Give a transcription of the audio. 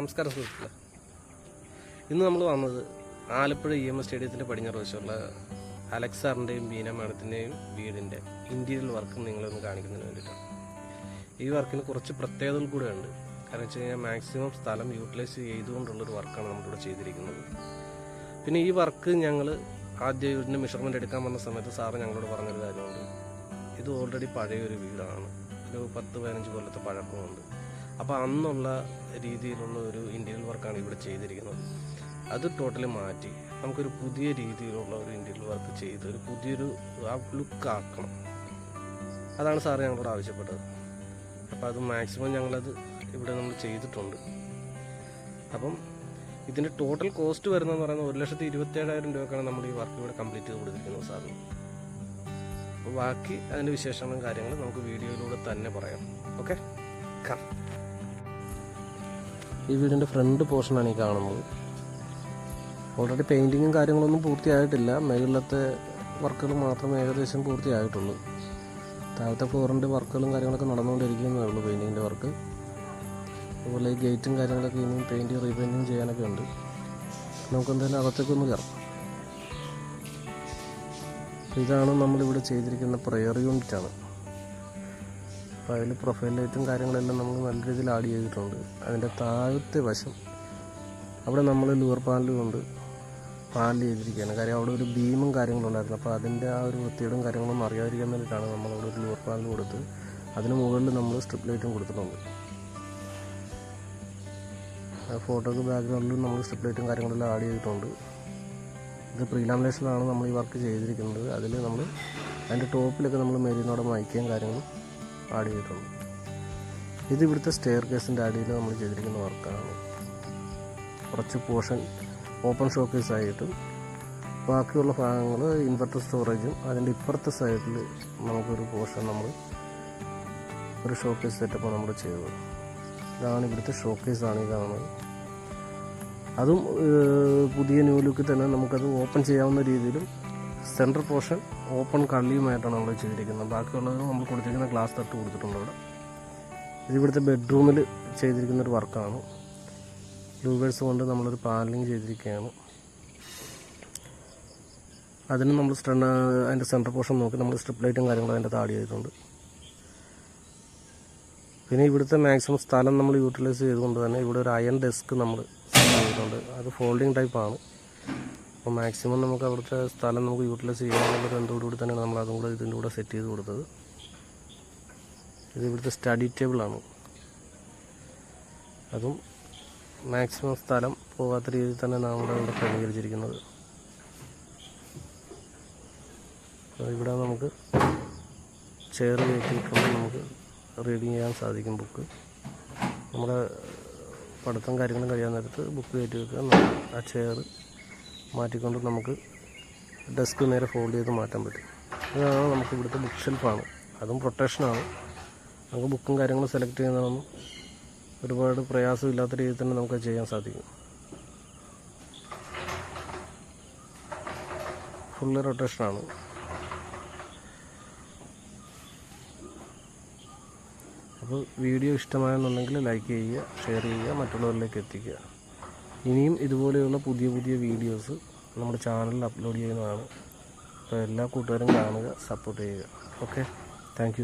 നമസ്കാരം സുഹൃത്തുക്കളെ. ഇന്ന് നമ്മൾ വന്നത് ആലപ്പുഴ ഇ എം എസ് സ്റ്റേഡിയത്തിന്റെ പടിഞ്ഞാറ് വശമുള്ള അലക്സ് സാറിന്റെയും ബീന മാഡത്തിന്റെയും വീടിന്റെ ഇന്റീരിയൽ വർക്ക് നിങ്ങളൊന്ന് കാണിക്കുന്നതിന് വേണ്ടിയിട്ടാണ്. ഈ വർക്കിന് കുറച്ച് പ്രത്യേകതകൾ കൂടെ ഉണ്ട് കാരണം വെച്ച് കഴിഞ്ഞാൽ മാക്സിമം സ്ഥലം യൂട്ടിലൈസ് ചെയ്തുകൊണ്ടുള്ളൊരു വർക്കാണ് നമ്മളിവിടെ ചെയ്തിരിക്കുന്നത്. പിന്നെ ഈ വർക്ക് ഞങ്ങൾ ആദ്യ വീടിന്റെ മെഷർമെന്റ് എടുക്കാൻ വന്ന സമയത്ത് സാറ് ഞങ്ങളോട് പറഞ്ഞൊരു കാര്യമുണ്ട്. ഇത് ഓൾറെഡി പഴയൊരു വീടാണ്. ഒരു പത്ത് പതിനഞ്ച് കൊല്ലത്തെ പഴക്കമുണ്ട്. അപ്പോൾ അന്നുള്ള രീതിയിലുള്ള ഒരു ഇന്റീരിയൽ വർക്കാണ് ഇവിടെ ചെയ്തിരിക്കുന്നത്. അത് ടോട്ടലി മാറ്റി നമുക്കൊരു പുതിയ രീതിയിലുള്ള ഒരു ഇന്റീരിയൽ വർക്ക് ചെയ്ത് ഒരു പുതിയൊരു ലുക്ക് ആക്കണം. അതാണ് സാറ് ഞങ്ങളോട് ആവശ്യപ്പെട്ടത്. അപ്പോൾ അത് മാക്സിമം ഞങ്ങളത് ഇവിടെ നമ്മൾ ചെയ്തിട്ടുണ്ട്. അപ്പം ഇതിന്റെ ടോട്ടൽ കോസ്റ്റ് വരുന്നതെന്ന് പറയുന്നത് ഒരു ലക്ഷത്തി ഇരുപത്തേഴായിരം രൂപക്കാണ് നമ്മൾ ഈ വർക്ക് ഇവിടെ കംപ്ലീറ്റ് ചെയ്ത് കൊടുത്തിരിക്കുന്നത് സാറിന് അപ്പോൾ ബാക്കി അതിന്റെ വിശേഷങ്ങളും കാര്യങ്ങളും നമുക്ക് വീഡിയോയിലൂടെ തന്നെ പറയാം. ഓക്കെ കം ഈ വീടിന്റെ ഫ്രണ്ട് പോർഷനാണ് ഈ കാണുന്നത്. ഓൾറെഡി പെയിന്റിങ്ങും കാര്യങ്ങളൊന്നും പൂർത്തിയായിട്ടില്ല. മേളിലത്തെ വർക്കുകൾ മാത്രമേ ഏകദേശം പൂർത്തിയായിട്ടുള്ളൂ. താഴത്തെ ഫ്ലോറിന്റെ വർക്കുകളും കാര്യങ്ങളൊക്കെ നടന്നുകൊണ്ടിരിക്കുന്നേ ഉള്ളൂ പെയിന്റിങ്ങിന്റെ വർക്ക് അതുപോലെ ഈ ഗേറ്റും കാര്യങ്ങളൊക്കെ ഇനിയും പെയിന്റ് റീപെയിന്റിങ് ചെയ്യാനൊക്കെ ഉണ്ട്. നമുക്ക് എന്തായാലും അകത്തേക്കൊന്ന് കയറാം. ഇതാണ് നമ്മളിവിടെ ചെയ്തിരിക്കുന്ന പ്രയർ യൂണിറ്റ് ആണ്. അപ്പോൾ അതിൽ പ്രൊഫൈൽ ലൈറ്റും കാര്യങ്ങളെല്ലാം നമ്മൾ നല്ല രീതിയിൽ ആഡ് ചെയ്തിട്ടുണ്ട്. അതിന്റെ താഴത്തെ വശം അവിടെ നമ്മൾ ലൂർ പാനൽ കൊണ്ട് പാനൽ ചെയ്തിരിക്കുകയാണ്. കാര്യം അവിടെ ഒരു ബീമും കാര്യങ്ങളും ഉണ്ടായിരുന്നു. അപ്പോൾ അതിന്റെ ആ ഒരു വൃത്തിയോടും കാര്യങ്ങളൊന്നും അറിയാതിരിക്കാൻ വേണ്ടിയിട്ടാണ് നമ്മളവിടെ ഒരു ലൂർ പാനൽ കൊടുത്ത് അതിന് മുകളിൽ നമ്മൾ സ്ട്രിപ്പ് ലൈറ്റും കൊടുത്തിട്ടുണ്ട്. ഫോട്ടോക്ക് ബാക്ക്ഗ്രൗണ്ടിലും നമ്മൾ സ്ട്രിപ്പ് ലൈറ്റും കാര്യങ്ങളെല്ലാം ആഡ് ചെയ്തിട്ടുണ്ട്. ഇത് പ്രീലാമിനേഷനിലാണ് നമ്മൾ ഈ വർക്ക് ചെയ്തിരിക്കുന്നത്. അതിൽ നമ്മൾ അതിന്റെ ടോപ്പിലൊക്കെ നമ്മൾ മെരീനോടെ മയക്കുകയും കാര്യങ്ങളും ആഡ് ചെയ്തിട്ടുള്ളൂ ഇത് ഇവിടുത്തെ സ്റ്റെയർ കേസിന്റെ അടിയിൽ നമ്മൾ ചെയ്തിരിക്കുന്ന വർക്കാണ് കുറച്ച് പോർഷൻ ഓപ്പൺ ഷോക്കേസ് ആയിട്ട് ബാക്കിയുള്ള ഭാഗങ്ങൾ ഇൻവെർട്ടർ സ്റ്റോറേജും അതിന്റെ ഇപ്പുറത്തെ സൈഡിൽ നമുക്കൊരു പോർഷൻ നമ്മൾ ഒരു ഷോക്കേസ് സെറ്റപ്പ് നമ്മൾ ചെയ്തത്. ഇതാണ് ഇവിടുത്തെ ഷോക്കേസ് ആണ് ഇതാണ്. അതും പുതിയ ന്യൂ ലുക്കിൽ തന്നെ നമുക്കത് ഓപ്പൺ ചെയ്യാവുന്ന രീതിയിലും സെൻട്രൽ പോർഷൻ ഓപ്പൺ കള്ളിയുമായിട്ടാണ് നമ്മൾ ചെയ്തിരിക്കുന്നത്. ബാക്കിയുള്ളത് നമ്മൾ കൊടുത്തിരിക്കുന്ന ഗ്ലാസ് തട്ട് കൊടുത്തിട്ടുണ്ട് അവിടെ ഇത് ഇവിടുത്തെ ബെഡ്റൂമിൽ ചെയ്തിരിക്കുന്ന ഒരു വർക്കാണ്. ലൂവേഴ്സ് കൊണ്ട് നമ്മളൊരു പാനലിങ് ചെയ്തിരിക്കുകയാണ്. അതിന് നമ്മൾ സ്റ്റൺ അതിന്റെ സെൻട്രൽ പോർഷൻ നോക്കി നമ്മൾ സ്ട്രിപ്പ് ലൈറ്റും കാര്യങ്ങളും അതിന്റെ താടി ചെയ്തിട്ടുണ്ട് പിന്നെ ഇവിടുത്തെ മാക്സിമം സ്ഥലം നമ്മൾ യൂട്ടിലൈസ് ചെയ്തുകൊണ്ട് തന്നെ ഇവിടെ ഒരു അയൺ ഡെസ്ക് നമ്മൾ ചെയ്തിട്ടുണ്ട്. അത് ഫോൾഡിങ് ടൈപ്പാണ്. അപ്പോൾ മാക്സിമം നമുക്ക് അവിടുത്തെ സ്ഥലം നമുക്ക് യൂട്ടിലൈസ് ചെയ്യാനുള്ളൊരു ബന്ധത്തോടുകൂടി തന്നെയാണ് നമ്മൾ അതും കൂടെ ഇതിന്റെ കൂടെ സെറ്റ് ചെയ്ത് കൊടുത്തത്. ഇത് ഇവിടുത്തെ സ്റ്റഡി ടേബിളാണ്. അതും മാക്സിമം സ്ഥലം പോകാത്ത രീതിയിൽ തന്നെ നമ്മൾ ഇവിടെ ക്രമീകരിച്ചിരിക്കുന്നത്. ഇവിടെ നമുക്ക് ചെയർ കയറ്റിയിട്ടുണ്ട്. നമുക്ക് റീഡിങ് ചെയ്യാൻ സാധിക്കും ബുക്ക് നമ്മുടെ പഠിത്തം കാര്യങ്ങളും കഴിയാൻ നേരത്ത് ബുക്ക് കയറ്റി വെക്കുക. ആ ചെയർ മാറ്റിക്കൊണ്ട് നമുക്ക് ഡെസ്ക് നേരെ ഫോൾഡ് ചെയ്ത് മാറ്റാൻ പറ്റും. അതാണ് നമുക്ക് ഇവിടുത്തെ ബുക്ക് ഷെൽഫാണ് അതും പ്രൊട്ടക്ഷനാണ് നമുക്ക് ബുക്കും കാര്യങ്ങളും സെലക്ട് ചെയ്യുന്നതൊന്നും ഒരുപാട് പ്രയാസമില്ലാത്ത രീതിയിൽ തന്നെ നമുക്ക് ചെയ്യാൻ സാധിക്കും. ഫുള്ള് റൊട്ടേഷനാണ് അപ്പോൾ വീഡിയോ ഇഷ്ടമായെന്നുണ്ടെങ്കിൽ ലൈക്ക് ചെയ്യുക ഷെയർ ചെയ്യുക മറ്റുള്ളവരിലേക്ക് എത്തിക്കുക. ഇനിയും ഇതുപോലെയുള്ള പുതിയ പുതിയ വീഡിയോസ് നമ്മുടെ ചാനലിൽ അപ്ലോഡ് ചെയ്യുന്നതാണ്. അപ്പോൾ എല്ലാ കൂട്ടുകാരും കാണുക സപ്പോർട്ട് ചെയ്യുക. Okay thank